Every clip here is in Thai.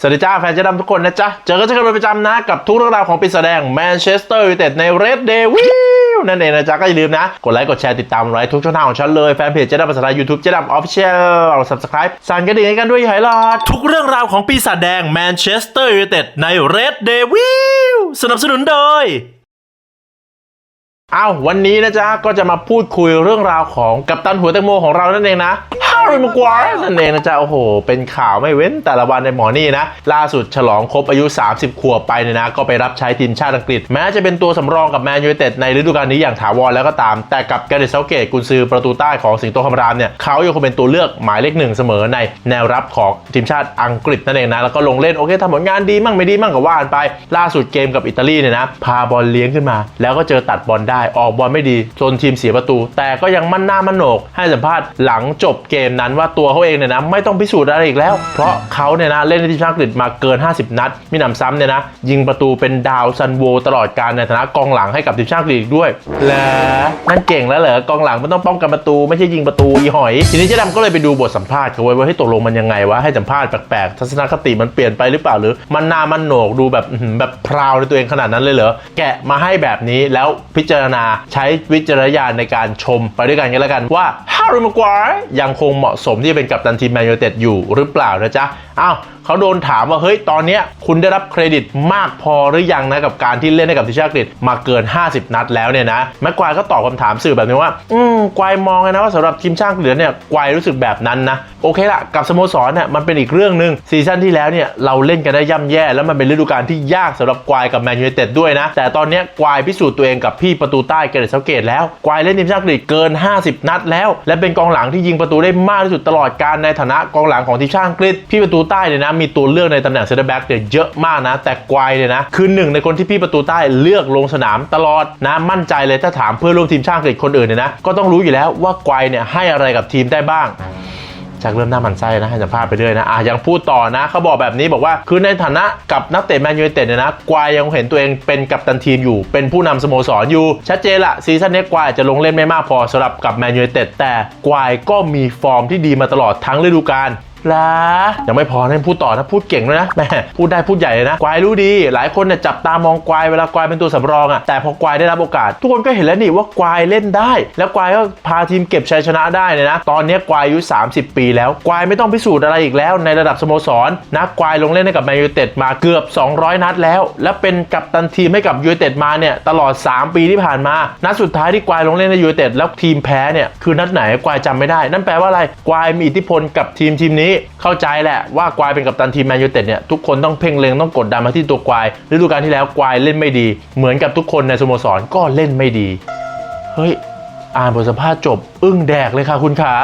สวัสดีจ้าแฟนเจะดำทุกคนนะจ๊ะ เจอกันเจอกันเป็นประจำนะ กับทุกเรื่องราวของปีศาจแดงแมนเชสเตอร์ยูไนเต็ดในเรดเดวิลนั่นเองนะจ๊ะ ก็อย่าลืมนะ กดไลค์ กดแชร์ติดตามไว้ทุกช่องทางของฉันเลย แฟนเพจเจ๊ดำภาษาไทยยูทูบเจ๊ดำออฟฟิเชียลสับสไครป์สั่นกระดิ่งให้กันด้วยไฮไลท์ทุกเรื่องราวของปีศาจแดงแมนเชสเตอร์ยูไนเต็ดในเรดเดวิลสนับสนุนโดยอ้าววันนี้นะจ๊ะก็จะมาพูดคุยเรื่องราวของกัปตันหัวแตงโมของเรานั่นเองนะ ริมากวายนั่นเองนะจ๊ะโอ้โห เป็นข่าวไม่เว้นแต่ละวันในหมอนี่นะ ล่าสุดฉลองครบอายุ 30 ขวบไปเนี่ยนะ ก็ไปรับใช้ทีมชาติอังกฤษ แม้จะเป็นตัวสำรองกับแมนยูไนเต็ดในฤดูกาลนี้อย่างถาวรแล้วก็ตาม แต่กับแกเรตเซาเกตกุนซือประตูใต้ของสิงโตคำรามเนี่ยเขายังคงเป็นตัวเลือกหมายเลขหนึ่งเสมอในแนวรับของทีมชาติอังกฤษนั่นเองนะแล้วก็ลงเล่นโอเคทำผลงานดีมั่งไม่ดีมั่งก็ว่ากันไป ล่าสุดเกมกับอิตาลีเนี่ยนะพาบอลเลี้ยงขึ้นมา แล้วก็เจอตัดบอลได้ออกบอลไม่ดีจนทีมเสียประตู แต่ก็ยังมั่นหน้ามั่นโหนกให้สัมภาษณ์หลังจบเกมนั้นว่าตัวเขาเองเนี่ยนะไม่ต้องพิสูจน์อะไรอีกแล้ว เพราะเขาเนี่ยนะเล่นในทีมชาติอังกฤษมาเกิน 50 นัด มีหนำซ้ำเนี่ยนะยิงประตูเป็นดาวซันโวตลอดการในฐานะกองหลังให้กับทีมชาติอังกฤษด้วย แล้วนั่นเก่งแล้วเหรอกองหลังมันต้องป้องกันประตูไม่ใช่ยิงประตูอีหอย ทีนี้เจ๊ดำก็เลยไปดูบทสัมภาษณ์เขาไว้ว่าให้ตกลงมันยังไงวะให้สัมภาษณ์แปลกๆทัศนคติมันเปลี่ยนไปหรือเปล่าหรือ มันนามันโหนกดูแบบแบบพราวในตัวเองขนาดนั้นเลยเหรอแกะมาให้แบบนี้แล้วพิจารณาใช้วิจารณญาณในการชมไปด้วยกันกันแล้วกันว่าาริมากวายยังคงเหมาะสมที่จะเป็นกัปตันทีมแมนยูเต็ดอยู่หรือเปล่านะจ๊ะอ้าวเขาโดนถามว่าเฮ้ยตอนนี้คุณได้รับเครดิตมากพอหรือยังนะกับการที่เล่นให้กับทีมชาติอังกฤษมาเกิน 50 นัดแล้วเนี่ยนะแม็กควายก็ตอบคำถามสื่อแบบนี้ว่า อืมกวายมองนะว่าสำหรับทีมชาติอังกฤษเนี่ยกวายรู้สึกแบบนั้นนะโอเคละกับสโมสรเนี่ยมันเป็นอีกเรื่องหนึ่งซีซั่นที่แล้วเนี่ยเราเล่นกันได้ย่ำแย่ แล้วมันเป็นฤดูกาลที่ยากสำหรับกวายกับแมนยูเต็ดด้วยนะแต่ตอนนี้ยกวายพิสูจน์ตัวเองกับพี่ประตูใต้เกเรตเซาเกตแล้วกวายเล่นทีมชาติอังกฤษเกิน 50 นัดแล้วและเป็นกองหลังที่ยิงประตูได้มากที่สุดตลอดการในฐานะกองหลังของทีมชาติอังกฤษพี่ประตูใต้เนี่ยนะมีตัวเลือกในตำแหน่งเซนเตอร์แบ็กเนี่ยเยอะมากนะ แต่ไกวเนี่ยนะคือหนึ่งในคนที่พี่ประตูใต้เลือกลงสนามตลอดนะมั่นใจเลยถ้าถามเพื่อนร่วมทีมชาติอังกฤษคนอื่นเนี่ยนะก็ต้องรู้อยู่แล้วว่าไกวเนี่ยให้อะไรกับทีมได้บ้าง ชักเริ่มหน้ามันไส้นะให้สัมภาษณ์ไปเรื่อยนะอะยังพูดต่อนะเขาบอกแบบนี้บอกว่าคือในฐานะกับนักเตะแมนยูไนเต็ดเนี่ยนะกวายยังเห็นตัวเองเป็นกัปตันทีมอยู่ เป็นผู้นำสโมสรอยู่ ชัดเจนละซีซั่นนี้กวายจะลงเล่นไม่มากพอสำหรับกับแมนยูไนเต็ดแต่กวายก็มีฟอร์มที่ดีมาตลอดทั้งฤดูกาล ละยังไม่พอนะพูดต่อนะพูดเก่งด้วยนะแม่พูดได้พูดใหญ่เลยนะกวายรู้ดี หลายคนเนี่ยจับตามองกวายเวลากวายเป็นตัวสำรองอะ่ะแต่พอกวายได้รับโอกาส ทุกคนก็เห็นแล้วนี่ว่ากวายเล่นได้ แล้วกวายก็พาทีมเก็บชัยชนะได้เนี่ยนะตอนนี้กวายอายุ 30 ปีแล้วกวายไม่ต้องพิสูจน์อะไรอีกแล้ว ในระดับสโมสรนะกวายลงเล่นให้กับแมนยูเต็ดมาเกือบ 200 นัดแล้ว และเป็นกัปตันทีมให้กับยูเต็ดมาเนี่ยตลอด 3 ปีที่ผ่านมา นัดสุดท้ายที่กวายลงเล่นในยูเต็ดแล้วทีมแพ้เนี่ยคือนัดไหนกวายจำไม่ได้ นั่นแปลว่าอะไรกวายมีอิทธิพลกับทีมทีมนี้เข้าใจแหละว่ากวายเป็นกัปตันทีมแมนยูเต็ดเนี่ยทุกคนต้องเพ่งเล็งต้องกดดันมาที่ตัวกวายฤดูกาลที่แล้วกวายเล่นไม่ดี เหมือนกับทุกคนในสโมสรก็เล่นไม่ดี เฮ้ย อ่านบทสัมภาษณ์จบ อึ้งแดกเลยค่ะคุณขา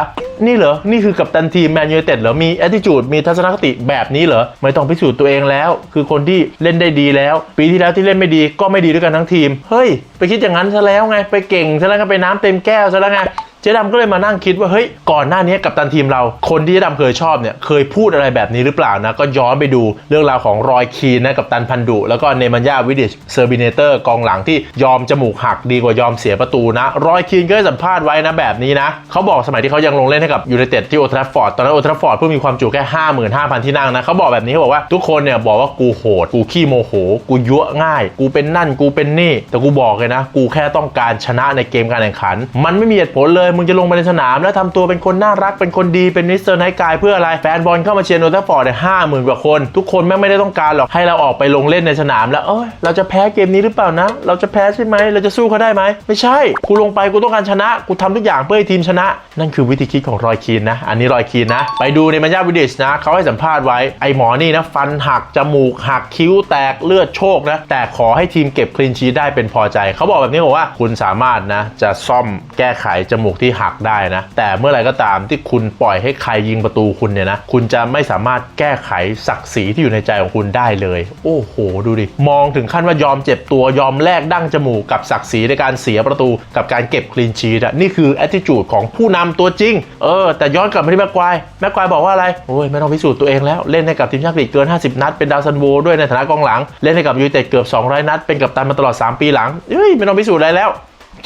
นี่เหรอ นี่คือกัปตันทีมแมนยูเต็ดเหรอ มี attitude มีทัศนคติแบบนี้เหรอ ไม่ต้องพิสูจน์ตัวเองแล้ว คือคนที่เล่นได้ดีแล้ว ปีที่แล้วที่เล่นไม่ดีก็ไม่ดีด้วยกันทั้งทีม เฮ้ย ไปคิดอย่างนั้นซะแล้วไง ไปเก่งซะแล้วก็ไปน้ำเต็มแก้วซะแล้วไง เจ๊ดำก็เลยมานั่งคิดว่าเฮ้ยก่อนหน้านี้กับตันทีมเรา คนที่เจ๊ดำเคยชอบเนี่ยเคยพูดอะไรแบบนี้หรือเปล่านะก็ย้อนไปดูเรื่องราวของรอยคีนนะกับตันพันดุ แล้วก็เนมันยาวิดิชเซอร์บิเนเตอร์กองหลังที่ยอมจมูกหักดีกว่ายอมเสียประตูนะ รอยคีนก็ให้สัมภาษณ์ไว้นะแบบนี้นะเขาบอกสมัยที่เขายังลงเล่นให้กับยูไนเต็ดที่โอทราฟอร์ดตอนนั้นโอทราฟอร์ดเพิ่งมีความจุแค่55,000 ที่นั่งนะเขาบอกแบบนี้เขาบอกว่าทุกคนเนี่ยบอกว่ากูโหดกูขี้โมโห กูยั่วง่าย กูเป็นนั่นกูเป็นนี่ แต่กูบอกเลยนะ กูแค่ต้องการชนะในเกมการแข่งขัน มันไม่มีเหตุผลเลยมึงจะลงมาในสนาม แล้วทำตัวเป็นคนน่ารักเป็นคนดีเป็นมิสเตอร์ไนท์กายเพื่ออะไรแฟนบอลเข้ามาเชียร์โนเทฟอร์ดเนี่ยห้าหมื่นกว่าคน ทุกคนแม่งไม่ได้ต้องการหรอกให้เราออกไปลงเล่นในสนาม แล้วเอ้ยเราจะแพ้เกมนี้หรือเปล่านะ เราจะแพ้ใช่ไหมเราจะสู้เขาได้ไหมไม่ใช่กูลงไปกูต้องการชนะกูทำทุกอย่างเพื่อให้ทีมชนะ นั่นคือวิธีคิดของรอยคีนนะ อันนี้รอยคีนนะ ไปดูในมันยาวิดิชนะเขาให้สัมภาษณ์ไว้ไอหมอนี่นะฟันหักจมูกหักคิ้วแตกเลือดโชกนะแต่ขอให้ทีมเก็บคลีนชีได้เป็นพอใจ เขาบอกแบบนี้บอกว่าคุณสามารถนะจะซ่อมแก้ไขจมูกที่หักได้นะ แต่เมื่อไรก็ตามที่คุณปล่อยให้ใครยิงประตูคุณเนี่ยนะ คุณจะไม่สามารถแก้ไขศักดิ์ศรีที่อยู่ในใจของคุณได้เลย โอ้โห ดูดิ มองถึงขั้นว่ายอมเจ็บตัวยอมแลกดั้งจมูกกับศักดิ์ศรีในการเสียประตูกับการเก็บคลีนชีทอะนี่คือ attitude ของผู้นำตัวจริง เออ แต่ย้อนกลับมาที่แม็กควายแม็กควายบอกว่าอะไร โอ้ย ไม่ต้องพิสูจน์ตัวเองแล้ว เล่นให้กับทีมชาติอังกฤษเกิน 50 นัด เป็นดาวซันโวด้วยในฐานะกองหลัง เล่นให้กับยูไนเต็ดเกือบ 200 นัด เป็นกัปตันมาตลอด 3 ปีหลังเฮ้ย ไม่ต้องพิสูจน์อะไรแล้ว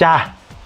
จ้า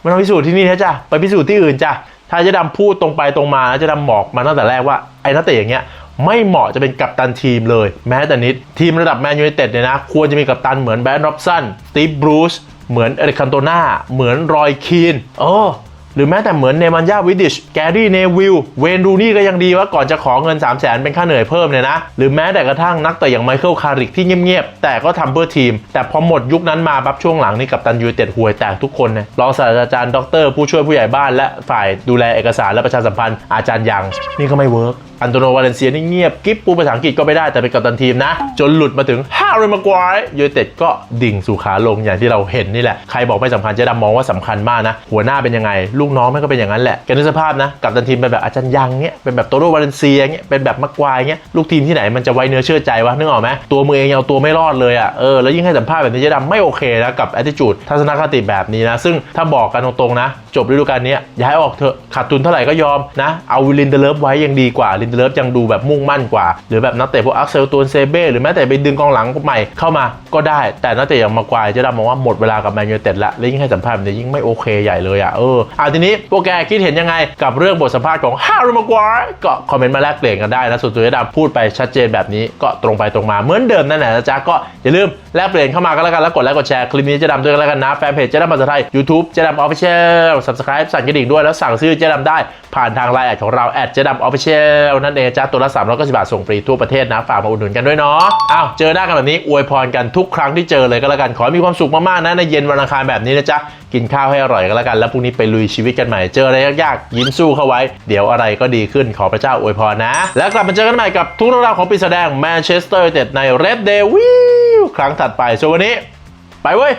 ไม่ต้องพิสูจน์ที่นี่นะจ้ะไปพิสูจน์ที่อื่นจ้ะถ้าจะดำพูดตรงไปตรงมาจะดำบอกมาตั้งแต่แรกว่าไอ้นักเตะอย่างเงี้ยไม่เหมาะจะเป็นกัปตันทีมเลย แม้แต่นิด ทีมระดับแมนยูไนเต็ดเนี่ยนะ ควรจะมีกัปตันเหมือนแบรนด์ร็อบสันสตีฟบรูซเหมือนเอริกคันโตนาเหมือนรอยคีนเออ หรือแม้แต่เหมือนเนมันยาวิดิช แกรี่เนวิล เวนรูนี่ก็ยังดีว่าก่อนจะขอเงิน 3 0 0แสนเป็นค่าเหนื่อยเพิ่มเนี่ยนะ หรือแม้แต่กระทั่งนักเตะอย่างไมเคิลคาริกที่เงียบๆ แต่ก็ทำเพื่อทีม แต่พอหมดยุคนั้นมาปั๊บช่วงหลังนี่กับตันยูเต็ดห่วยแตกทุกคนเนี่ยรองศาสตราจารย์ดร ผู้ช่วยผู้ใหญ่บ้านและฝ่ายดูแลเอกสารและประชาสัมพันธ์อาจารย์ยังนี่ก็ไม่เวิร์ก อันโตโนวาเลนเซียนี่เงียบกิ๊บปูภาษาอังกฤษก็ไม่ได้แต่เป็นกัปตันทีมนะ จนหลุดมาถึงฮาริมากวายยูเต็ดก็ดิ่งสู่ขาลงอย่างที่เราเห็นนี่แหละ ใครบอกไม่สำคัญเจ๊ดำมองว่าสำคัญมากนะ หัวหน้าเป็นยังไง ลูกน้องมันก็เป็นอย่างนั้นแหละแกนึกสภาพนะกัปตันทีมเป็นแบบอาจารย์ยังเงี้ยเป็นแบบโตโนวาเลนเซียเงี้ยเป็นแบบมากวายเงี้ยลูกทีมที่ไหนมันจะไว้เนื้อเชื่อใจวะนึกออกไหมตัวมือเองเอาตัวไม่รอดเลยอะเออแล้วยิ่งให้สัมภาษณ์แบบนี้เจ๊ดำไม่โอเคนะกับ attitude ทัศนคติแบบนี้นะซึ่งถ้าบอกกันตรงๆนะ จบฤดูกาลนี้ย้ายออกเถอะขาดทุนเท่าไหร่ก็ยอมนะเอาลินเดเลฟไว้ยังดีกว่าลินเดเลฟยังดูแบบมุ่งมั่นกว่า หรือแบบนักเตะพวกอักเซลตูนเซเบ้หรือแม้แต่ไปดึงกองหลังใหม่เข้ามาก็ได้ แต่นักเตะอย่างมากวายเจะดำมองว่าหมดเวลากับแมนยูเต็ดละและยิ่งให้สัมภาษณ์แบบนี้ยิ่งไม่โอเคใหญ่เลยอะเออเอาทีนี้พวกแกคิดเห็นยังไงกับเรื่องบทสัมภาษณ์ของฮาร์ y มากวายก็คอมเมนต์มาแลกเปลี่ยนกันได้นะส่วนตัวเจดำพูดไปชัดเจนแบบนี้ก็ตรงไปตรงมาเหมือนเดิมนั่นแหละนะจ๊ะก็อย่าลืมแลกเปลี่ยนเข้ามากันแล้วกันแล้วกดไลค์กดแชร์คลิปนี้เจะดำด้วยกันแล้วกันนะแฟนเพจจะดำภาษาไทย YouTube เจะดำออฟฟิเชียล Subscribe สั่นกระดิ่งด้วยแล้วสั่งซื้อจะดำได้ผ่านทางไลน์แอดของเราแอดจะดำออฟฟิเชียลนั่นเองจ้าตัวละ3 9 0บาทส่งฟรีทั่วประเทศนะฝากมาอุดหนุนกันด้วยเนาะอ้าวเจอหน้ากันแบบนี้อวยพรกันทุกครั้งที่เจอเลยก็แล้วกันขอให้มีความสุขมากๆนะในเย็นวันอังคารแบบนี้นะจ๊ะกินข้าวให้อร่อยก็แล้วกันแล้วพรุ่งนี้ไปลุยชีวิตกันใหม่เจออะไรยากๆยิ้มสู้เข้าไว้ เดี๋ยวอะไรก็ดีขึ้นขอพระเจ้าอวยพรนะ แล้วกลับมาเจอกันใหม่กับทุกเรื่องราวของปีศาจแดงแมนเชสเตอร์ยูไนเต็ดใน Red Devil ครั้งถัดไปส่วนวันนี้ ไปเว้ย